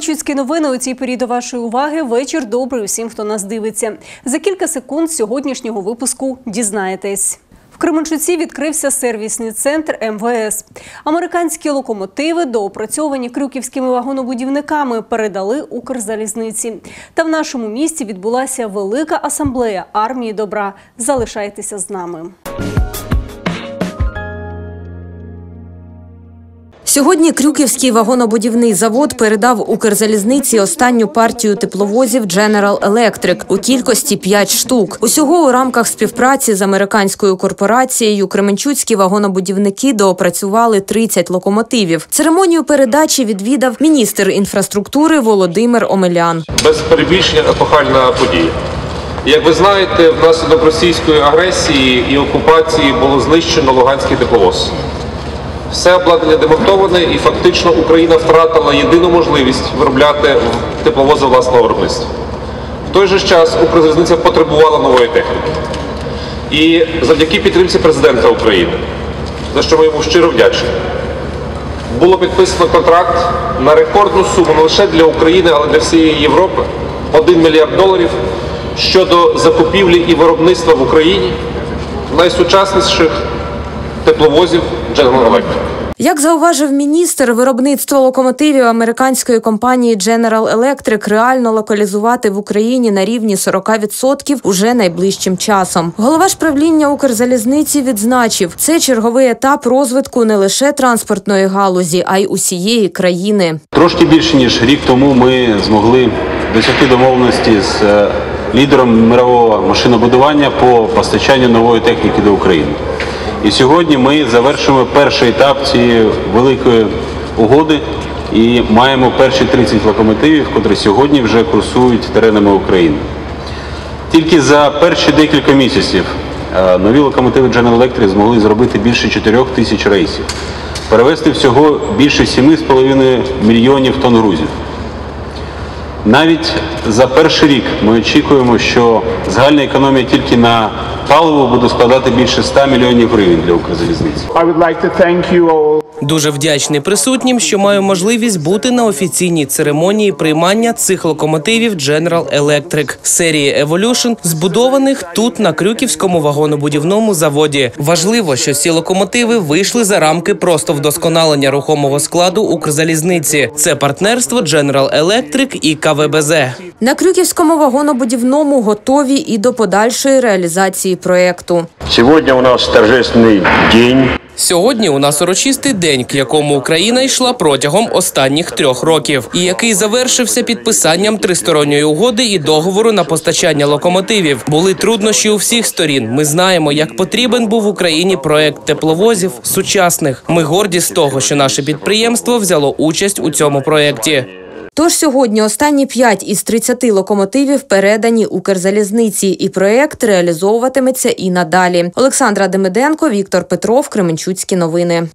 Кременчуцькі новини у цій порі до вашої уваги. Вечір добрий усім, хто нас дивиться. За кілька секунд сьогоднішнього випуску дізнаєтесь. В Кременчуці відкрився сервісний центр МВС. Американські локомотиви, доопрацьовані крюківськими вагонобудівниками, передали Укрзалізниці. Та в нашому місті відбулася велика асамблея армії добра. Залишайтеся з нами. Сьогодні Крюківський вагонобудівний завод передав Укрзалізниці останню партію тепловозів General Electric у кількості 5 штук. Усього у рамках співпраці з американською корпорацією Кременчуцькі вагонобудівники доопрацювали 30 локомотивів. Церемонію передачі відвідав міністр інфраструктури Володимир Омелян. без перебільшення епохальна подія. Як ви знаєте, внаслідок російської агресії і окупації було знищено Луганський тепловоз. Все обладнання демонтоване і фактично Україна втратила єдину можливість виробляти тепловози власного виробництва. В той же час Укрзалізниця потребувала нової техніки. І завдяки підтримці президента України, за що ми йому щиро вдячні, було підписано контракт на рекордну суму не лише для України, але для всієї Європи 1 мільярд доларів щодо закупівлі і виробництва в Україні найсучасніших тепловозів General Electric. Як зауважив міністр, виробництво локомотивів американської компанії General Electric реально локалізувати в Україні на рівні 40% уже найближчим часом. Голова ж правління Укрзалізниці відзначив, це черговий етап розвитку не лише транспортної галузі, а й усієї країни. Трошки більше ніж рік тому ми змогли досягти домовленості з е, лідером мирового машинобудування по постачанню нової техніки до України. І сьогодні ми завершуємо перший етап цієї великої угоди і маємо перші 30 локомотивів, котрі сьогодні вже курсують теренами України. Тільки за перші декілька місяців е, нові локомотиви General Electric змогли зробити більше 4 тисяч рейсів, перевезти всього більше 7,5 мільйонів тонн грузів. Навіть за перший рік ми очікуємо, що загальна економія тільки на паливо буде складати більше 100 мільйонів гривень для Укрзалізниці. Дуже вдячний присутнім, що маю можливість бути на офіційній церемонії приймання цих локомотивів General Electric серії Evolution, збудованих тут на Крюківському вагонобудівному заводі. Важливо, що ці локомотиви вийшли за рамки просто вдосконалення рухомого складу Укрзалізниці. Це партнерство General Electric і КВБЗ. На Крюківському вагонобудівному готові і до подальшої реалізації проекту. Сегодня у нас торжественный день. Сьогодні у нас урочистий день, к якому Україна йшла протягом останніх трьох років, і який завершився підписанням тристоронньої угоди і договору на постачання локомотивів. Були труднощі у всіх сторін. Ми знаємо, як потрібен був Україні проект тепловозів сучасних. Ми горді з того, що наше підприємство взяло участь у цьому проєкті. Тож сьогодні останні 5 із 30 локомотивів передані Укрзалізниці, і проект реалізовуватиметься і надалі. Олександра Демиденко, Віктор Петров, Кременчуцькі новини.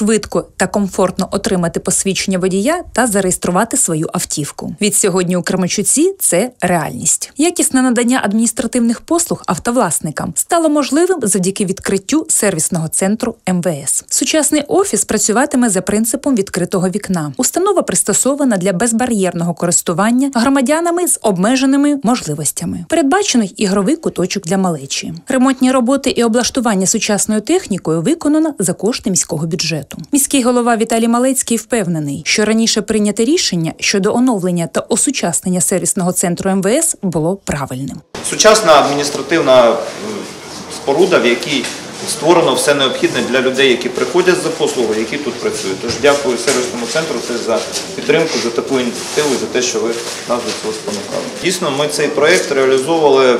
Швидко та комфортно отримати посвідчення водія та зареєструвати свою автівку. Від сьогодні у Кременчуці це реальність. Якісне надання адміністративних послуг автовласникам стало можливим завдяки відкриттю сервісного центру МВС. Сучасний офіс працюватиме за принципом відкритого вікна. Установа пристосована для безбар'єрного користування громадянами з обмеженими можливостями. Передбачений ігровий куточок для малечі. Ремонтні роботи і облаштування сучасною технікою виконано за кошти міського бюджету. Міський голова Віталій Малецький впевнений, що раніше прийняте рішення щодо оновлення та осучаснення сервісного центру МВС було правильним. Сучасна адміністративна споруда, в якій створено все необхідне для людей, які приходять за послугою, які тут працюють. Тож дякую сервісному центру теж за підтримку, за таку ініціативу, за те, що ви нас до цього спонукали. Дійсно, ми цей проєкт реалізовували,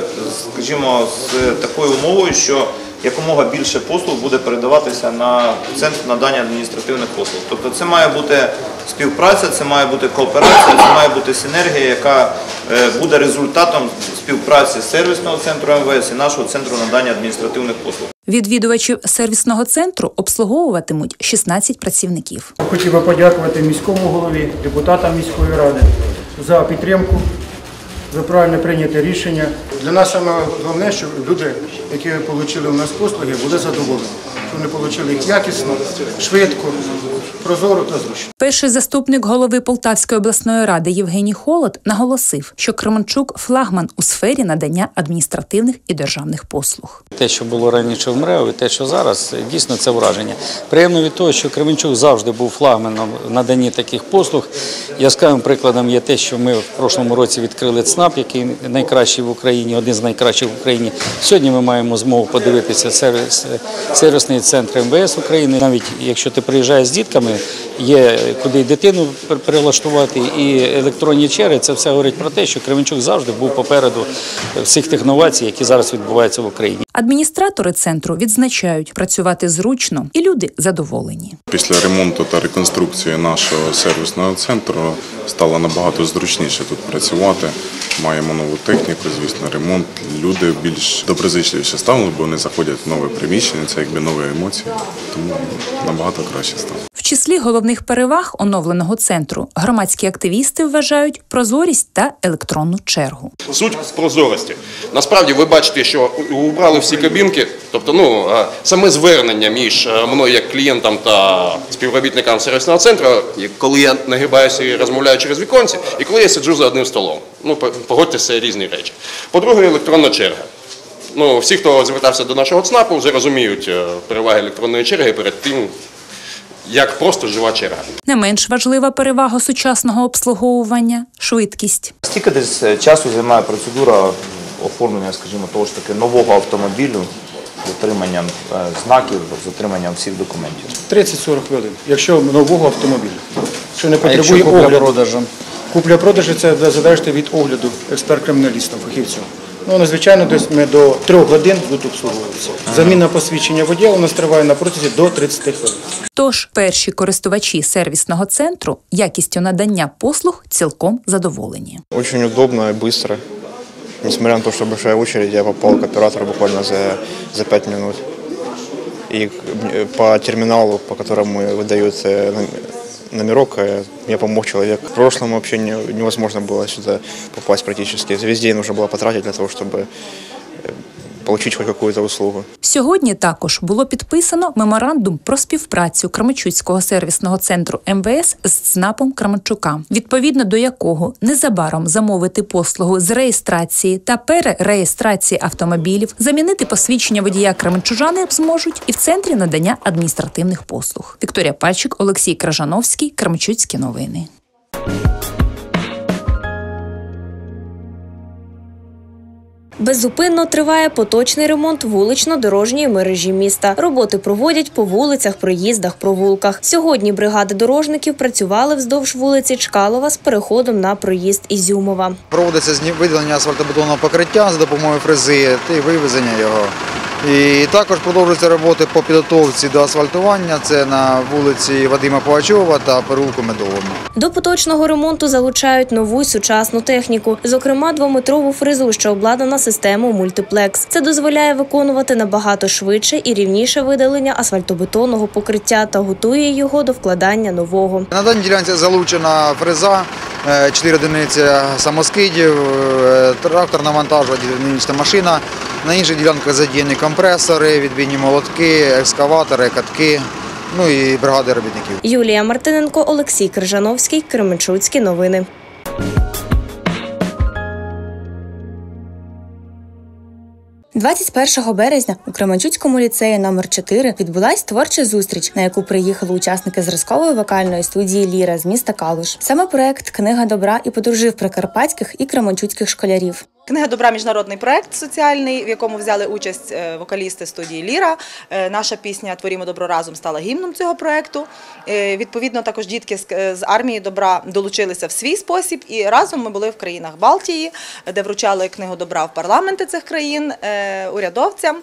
скажімо, з такою умовою, що якомога більше послуг буде передаватися на центр надання адміністративних послуг. Тобто це має бути співпраця, це має бути кооперація, це має бути синергія, яка е, буде результатом співпраці сервісного центру МВС і нашого центру надання адміністративних послуг. Відвідувачів сервісного центру обслуговуватимуть 16 працівників. Хотів би подякувати міському голові, депутатам міської ради за підтримку, за правильне прийняте рішення. Для нас саме головне, щоб люди, які отримали у нас послуги, були задоволені. Щоб вони отримали їх якісно, швидко, прозоро та зручно. Перший заступник голови Полтавської обласної ради Євгеній Холод наголосив, що Кременчук флагман у сфері надання адміністративних і державних послуг. Те, що було раніше в МРЕО, і те, що зараз, дійсно це враження. Приємно від того, що Кременчук завжди був флагманом в наданні таких послуг. Яскравим прикладом є те, що ми в прошлому році відкрили ЦНАП, який найкращий в Україні, один з найкращих в Україні. Сьогодні ми маємо змогу подивитися сервіс, сервісний центр МВС України. Навіть якщо ти приїжджаєш з дітками, є куди дитину перелаштувати, і електронні черги. Це все говорить про те, що Кременчук завжди був попереду всіх тих новацій, які зараз відбуваються в Україні. Адміністратори центру відзначають, працювати зручно і люди задоволені. Після ремонту та реконструкції нашого сервісного центру стало набагато зручніше тут працювати. Маємо нову техніку, звісно, ремонт. Люди більш доброзичливіше стали, бо вони заходять в нове приміщення, це якби нові емоції, тому набагато краще стало. В числі головних переваг оновленого центру громадські активісти вважають прозорість та електронну чергу. Суть прозорості. Насправді ви бачите, що убрали всі кабінки, тобто ну, саме звернення між е, мною як клієнтом та співробітником сервісного центру, коли я нагибаюся і розмовляю через віконці, і коли я сиджу за одним столом. Ну, погодьтеся, різні речі. По-друге, електронна черга. Ну, всі, хто звертався до нашого ЦНАПу, вже розуміють е, переваги електронної черги перед тим, як просто жива черга. Не менш важлива перевага сучасного обслуговування швидкість. Скільки десь е, часу займає процедура оформлення, скажімо, того ж таки нового автомобілю з отриманням е, знаків, з отриманням всіх документів? 30-40 хвилин, якщо нового автомобіля, що не потребує огляду. купля-продажу? Купля-продажу це залежить від огляду експерт-криміналістом, фахівцем. Ну, надзвичайно, десь ми до 3 годин тут обслуговуємося. Заміна посвідчення водія у нас триває на протязі до 30 хвилин. Тож перші користувачі сервісного центру якістю надання послуг цілком задоволені. Очень удобно и быстро. Несмотря на то, что большая очередь, я попал к оператору буквально за, за 5 минут. И э, по терминалу, по которому выдают э, nom- номерок, э, мне помог человек. В прошлом вообще не- невозможно было сюда попасть практически. Весь день нужно было потратить для того, чтобы получить хоть какую-то услугу. Сьогодні також було підписано меморандум про співпрацю Кременчуцького сервісного центру МВС з ЦНАПом Кременчука, відповідно до якого незабаром замовити послугу з реєстрації та перереєстрації автомобілів, замінити посвідчення водія Кременчужани зможуть і в центрі надання адміністративних послуг. Вікторія Пальчик, Олексій Кражановський, Кременчуцькі новини. Беззупинно триває поточний ремонт вулично-дорожньої мережі міста. Роботи проводять по вулицях, проїздах, провулках. Сьогодні бригади дорожників працювали вздовж вулиці Чкалова з переходом на проїзд Ізюмова. Проводиться виділення асфальтобетонного покриття за допомогою фрези та вивезення його. І також продовжуються роботи по підготовці до асфальтування. Це на вулиці Вадима Пугачова та переулку Медовому. До поточного ремонту залучають нову сучасну техніку, зокрема двометрову фрезу, що обладнана системою мультиплекс. Це дозволяє виконувати набагато швидше і рівніше видалення асфальтобетонного покриття та готує його до вкладання нового. На даній ділянці залучена фреза, 4 одиниці самоскидів, е, тракторна вантажова одинична машина. На інших ділянках задіяні компресори, відбійні молотки, екскаватори, катки, ну і бригади робітників. Юлія Мартиненко, Олексій Крижановський, Кременчуцькі новини. – 21 березня у Кременчуцькому ліцеї номер 4 відбулась творча зустріч, на яку приїхали учасники зразкової вокальної студії Ліра з міста Калуш. Саме проект Книга добра і подружив прикарпатських і кременчуцьких школярів. Книга добра міжнародний проект соціальний, в якому взяли участь е, вокалісти студії Ліра. Е, Наша пісня Творімо добро разом стала гімном цього проекту. Е, Відповідно, також дітки з- армії добра долучилися в свій спосіб, і разом ми були в країнах Балтії, де вручали книгу добра в парламенти цих країн урядовцям.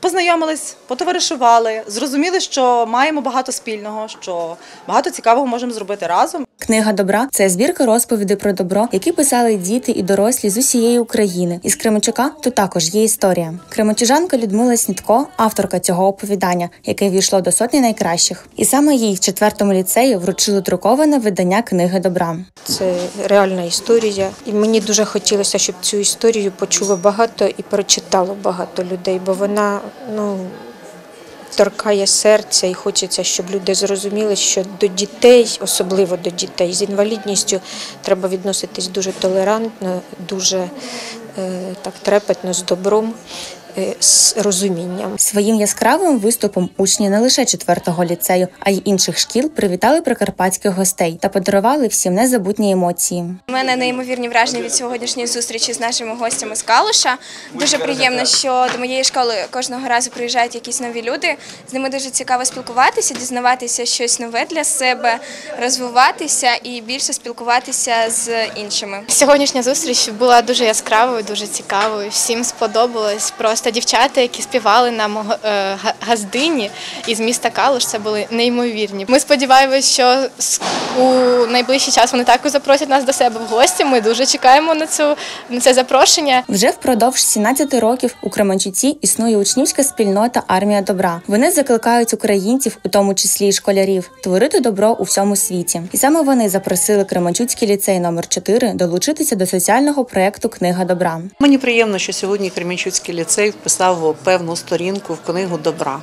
Познайомились, потоваришували, зрозуміли, що маємо багато спільного, що багато цікавого можемо зробити разом. Книга добра це збірка розповідей про добро, які писали діти і дорослі з усієї України. Із Кременчука тут також є історія. Кременчужанка Людмила Снітко, авторка цього оповідання, яке війшло до сотні найкращих. І саме їй в четвертому ліцеї вручили друковане видання книги добра. Це реальна історія, і мені дуже хотілося, щоб цю історію почуло багато і прочитало багато людей, бо вона ну торкає серця, і хочеться, щоб люди зрозуміли, що до дітей, особливо до дітей з інвалідністю, треба відноситись дуже толерантно, дуже е, так трепетно, з добром, з розумінням. Своїм яскравим виступом учні не лише 4-го ліцею, а й інших шкіл привітали прикарпатських гостей та подарували всім незабутні емоції. У мене неймовірні враження від сьогоднішньої зустрічі з нашими гостями з Калуша. Дуже приємно, що до моєї школи кожного разу приїжджають якісь нові люди. З ними дуже цікаво спілкуватися, дізнаватися щось нове для себе, розвиватися і більше спілкуватися з іншими. Сьогоднішня зустріч була дуже яскравою, дуже цікавою. Всім сподобалось. Просто дівчата, які співали нам е, газдині із міста Калуш, це були неймовірні. Ми сподіваємось, що у найближчий час вони також запросять нас до себе в гості. Ми дуже чекаємо на цю на це запрошення. Вже впродовж 17 років у Кременчуці існує учнівська спільнота Армія добра. Вони закликають українців, у тому числі й школярів, творити добро у всьому світі. І саме вони запросили Кременчуцький ліцей номер 4 долучитися до соціального проекту Книга добра. Мені приємно, що сьогодні Кременчуцький ліцей вписав певну сторінку в книгу добра.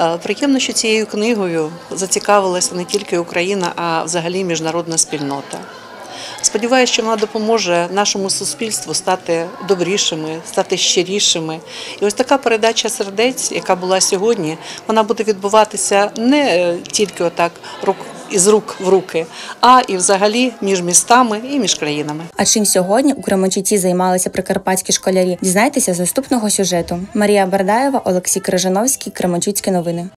Е, Приємно, що цією книгою зацікавилася не тільки Україна, а взагалі міжнародна спільнота. Сподіваюся, що вона допоможе нашому суспільству стати добрішими, стати щирішими. І ось така передача сердець, яка була сьогодні, вона буде відбуватися не тільки отак рук із рук в руки, а і взагалі між містами і між країнами. А чим сьогодні у Кременчуці займалися прикарпатські школярі? Дізнайтеся з наступного сюжету. Марія Бардаєва, Олексій Крижановський, Кременчуцькі новини.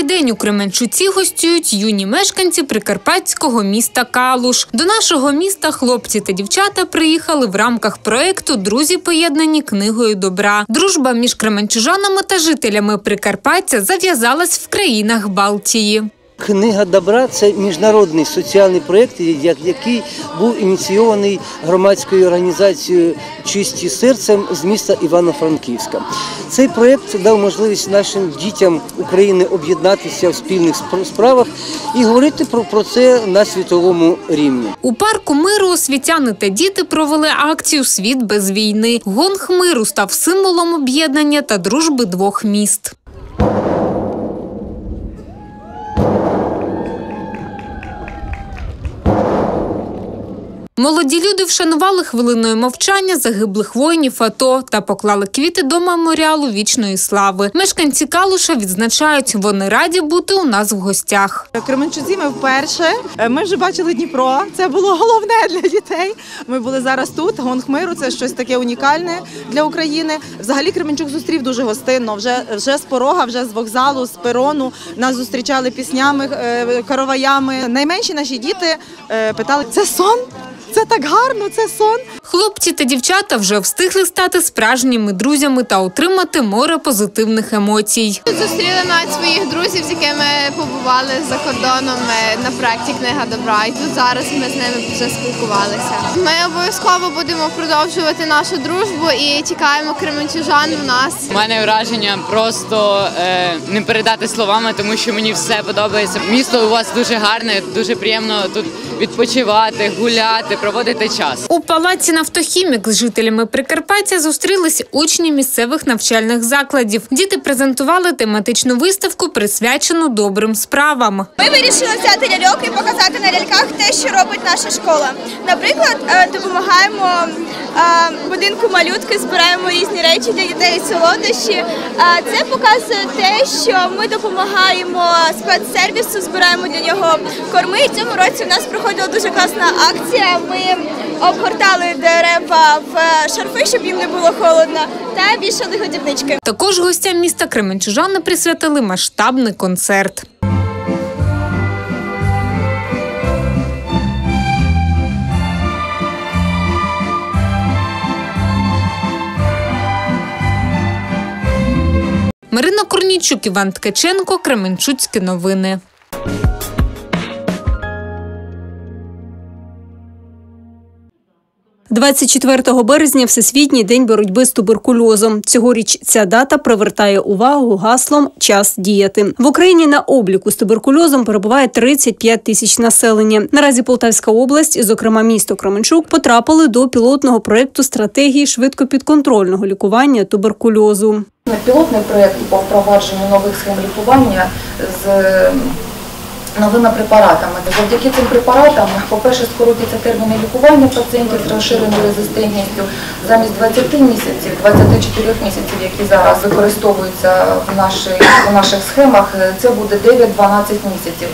Другий день у Кременчуці гостюють юні мешканці прикарпатського міста Калуш. До нашого міста хлопці та дівчата приїхали в рамках проекту Друзі поєднані книгою добра. Дружба між кременчужанами та жителями Прикарпаття зав'язалась в країнах Балтії. Книга добра це міжнародний соціальний проєкт, який був ініційований громадською організацією Чисті серцем з міста Івано-Франківська. Цей проєкт дав можливість нашим дітям України об'єднатися в спільних справах і говорити про, про це на світовому рівні. У парку миру освітяни та діти провели акцію Світ без війни. Гонг миру став символом об'єднання та дружби двох міст. Молоді люди вшанували хвилиною мовчання загиблих воїнів АТО та поклали квіти до меморіалу вічної слави. Мешканці Калуша відзначають, вони раді бути у нас в гостях. Кременчуці ми вперше. Е, Ми вже бачили Дніпро. Це було головне для дітей. Ми були зараз тут. Гонг миру це щось таке унікальне для України. Взагалі Кременчук зустрів дуже гостинно. Вже вже з порога, вже з вокзалу, з перону нас зустрічали піснями, е, караваями. Найменші наші діти е, питали: це сон? Це так гарно, це сон. Хлопці та дівчата вже встигли стати справжніми друзями та отримати море позитивних емоцій. Зустріли навіть своїх друзів, з якими побували за кордоном е, на проєкті Книга добра. І тут зараз ми з ними вже спілкувалися. Ми обов'язково будемо продовжувати нашу дружбу і чекаємо кременчужан у нас. У мене враження просто е, не передати словами, тому що мені все подобається. Місто у вас дуже гарне, дуже приємно тут відпочивати, гуляти, проводити час. У палаці «Нафтохімік» з жителями Прикарпаття зустрілись учні місцевих навчальних закладів. Діти презентували тематичну виставку, присвячену добрим справам. Ми вирішили взяти ляльок і показати на ляльках те, що робить наша школа. Наприклад, е, допомагаємо будинку малютки, збираємо різні речі для дітей, солодощі. Це показує те, що ми допомагаємо спецсервісу, збираємо для нього корми. І цьому році у нас проходила дуже класна акція. Ми обгортали дерева в шарфи, щоб їм не було холодно, та вішали годівнички. Також гостям міста Кременчужани присвятили масштабний концерт. Марина Корнічук, Іван Ткаченко, Кременчуцькі новини. 24 березня Всесвітній день боротьби з туберкульозом. Цьогоріч ця дата привертає увагу гаслом Час діяти в Україні. На обліку з туберкульозом перебуває 35 тисяч населення. Наразі Полтавська область, зокрема місто Кременчук, потрапили до пілотного проекту стратегії швидкопідконтрольного лікування туберкульозу. Пілотний проєкт по впровадженню нових схем лікування з новими препаратами. Завдяки цим препаратам, по-перше, скоротиться терміни лікування пацієнтів з розширеною резистентністю замість 20 місяців, 24 місяців, які зараз використовуються в, нашій, в наших схемах, це буде 9-12 місяців.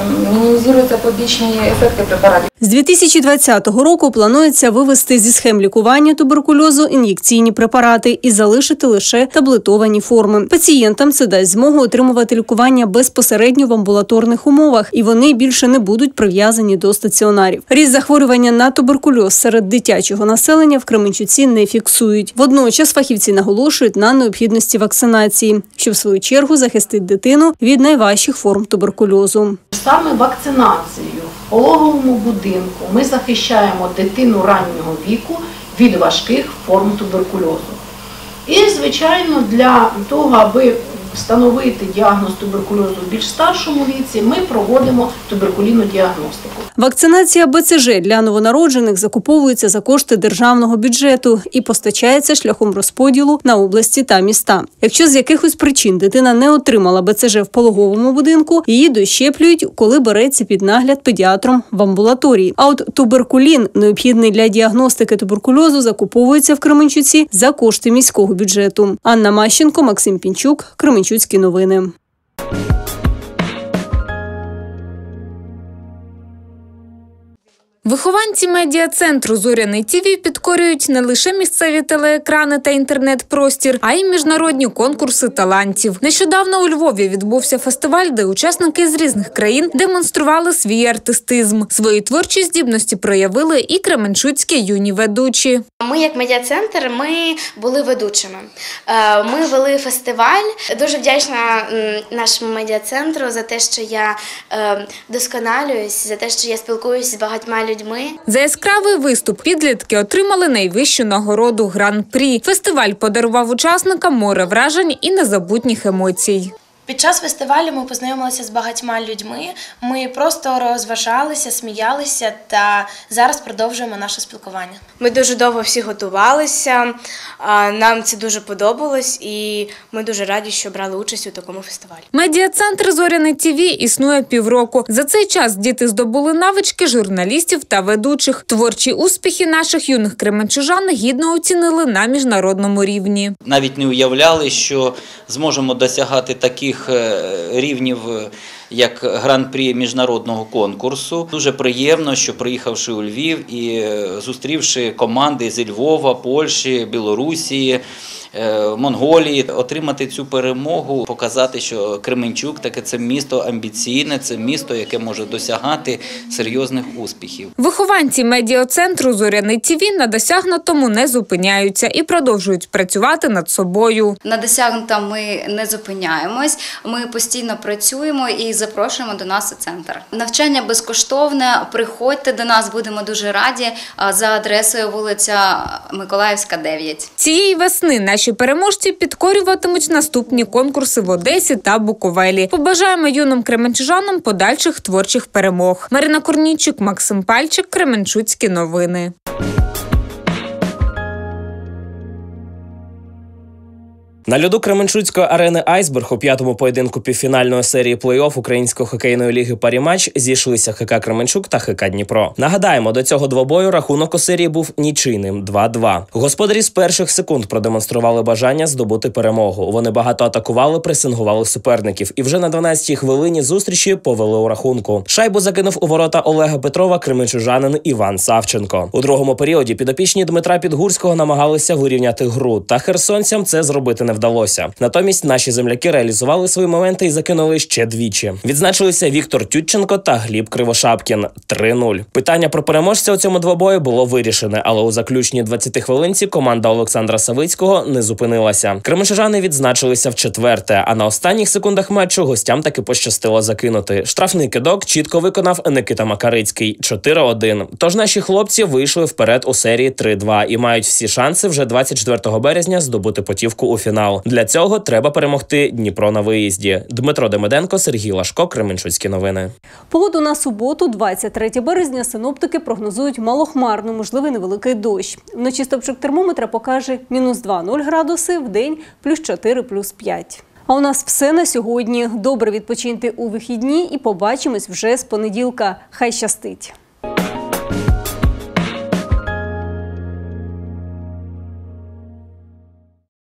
Ем, Мінімізуються побічні ефекти препаратів. З 2020 року планується вивести зі схем лікування туберкульозу ін'єкційні препарати і залишити лише таблетовані форми. Пацієнтам це дасть змогу отримувати лікування безпосередньо в амбулаторних умовах, і вони більше не будуть прив'язані до стаціонарів. Ріст захворювання на туберкульоз серед дитячого населення в Кременчуці не фіксують. Водночас фахівці наголошують на необхідності вакцинації, що в свою чергу захистить дитину від найважчих форм туберкульозу. Саме вакцинацією в пологовому будинку ми захищаємо дитину раннього віку від важких форм туберкульозу. І, звичайно, для того, аби встановити діагноз туберкульозу в більш старшому віці, ми проводимо туберкулінну діагностику. Вакцинація БЦЖ для новонароджених закуповується за кошти державного бюджету і постачається шляхом розподілу на області та міста. Якщо з якихось причин дитина не отримала БЦЖ в пологовому будинку, її дощеплюють, коли береться під нагляд педіатром в амбулаторії. А от туберкулін, необхідний для діагностики туберкульозу, закуповується в Кременчуці за кошти міського бюджету. Анна Мащенко, Максим Пінчук, Кременчуцькі новини. Вихованці медіа-центру Зоряний ТІВІ підкорюють не лише місцеві телеекрани та інтернет-простір, а й міжнародні конкурси талантів. Нещодавно у Львові відбувся фестиваль, де учасники з різних країн демонстрували свій артистизм. Свої творчі здібності проявили і кременчуцькі юні ведучі. Ми, як медіа-центр, ми були ведучими. Е, Ми вели фестиваль. Дуже вдячна нашому медіа-центру за те, що я е, досконалююсь, за те, що я спілкуюся з багатьма людьми. За яскравий виступ підлітки отримали найвищу нагороду гран-прі. Фестиваль подарував учасникам море вражень і незабутніх емоцій. Під час фестивалю ми познайомилися з багатьма людьми. Ми просто розважалися, сміялися та зараз продовжуємо наше спілкування. Ми дуже довго всі готувалися. а, Нам це дуже подобалось, і ми дуже раді, що брали участь у такому фестивалі. Медіа-центр Зоряне ТІВІ існує півроку. За цей час діти здобули навички журналістів та ведучих. Творчі успіхи наших юних кременчужан гідно оцінили на міжнародному рівні. навіть не уявляли, що зможемо досягати таких е, рівнів, е, як гран-прі міжнародного конкурсу. Дуже приємно, що приїхавши у Львів і е, зустрівши команди зі Львова, Польщі, Білорусі. Е, Монголії отримати цю перемогу, показати, що Кременчук таке це місто амбіційне, це місто, яке може досягати серйозних успіхів. Вихованці медіа-центру Зоряний ТІВІ на досягнутому не зупиняються і продовжують працювати над собою. На досягнутому ми не зупиняємось. Ми постійно працюємо і запрошуємо до нас у центр. Навчання безкоштовне. Приходьте до нас, будемо дуже раді. А, За адресою вулиця Миколаївська, 9. Цієї весни наші переможці підкорюватимуть наступні конкурси в Одесі та Буковелі. Побажаємо юним кременчужанам подальших творчих перемог. Марина Корнійчук, Максим Пальчик, Кременчуцькі новини. На льоду Кременчуцької арени Айсберг у п'ятому поєдинку півфінальної серії плей-офф Української хокейної ліги Паріматч зійшлися ХК Кременчук та ХК Дніпро. Нагадаємо, до цього двобою рахунок у серії був нічийним 2-2. Господарі з перших секунд продемонстрували бажання здобути перемогу. Вони багато атакували, пресингували суперників, і вже на 12-й хвилині зустрічі повели у рахунку. Шайбу закинув у ворота Олега Петрова кременчужанин Іван Савченко. У другому періоді підопічні Дмитра Підгурського намагалися вирівняти гру, та херсонцям це зробити не вдалося. Натомість наші земляки реалізували свої моменти і закинули ще двічі. Відзначилися Віктор Тютченко та Гліб Кривошапкін. 3-0. Питання про переможця у цьому двобої було вирішене, але у заключній 20 хвилинці команда Олександра Савицького не зупинилася. Кременчужани відзначилися в четверте, а на останніх секундах матчу гостям таки пощастило закинути. Штрафний кидок чітко виконав Никита Макарицький 4-1. Тож наші хлопці вийшли вперед у серії 3-2 і мають всі шанси вже 24 березня здобути потівку у фінал. Для цього треба перемогти Дніпро на виїзді. Дмитро Демиденко, Сергій Лашко, Кременчуцькі новини. Погоду на суботу, 23 березня, синоптики прогнозують малохмарно, можливий невеликий дощ. Вночі стопчик термометра покаже мінус 2-0 градуси, в день плюс 4, плюс 5. А у нас все на сьогодні. Добре відпочиньте у вихідні і побачимось вже з понеділка. Хай щастить!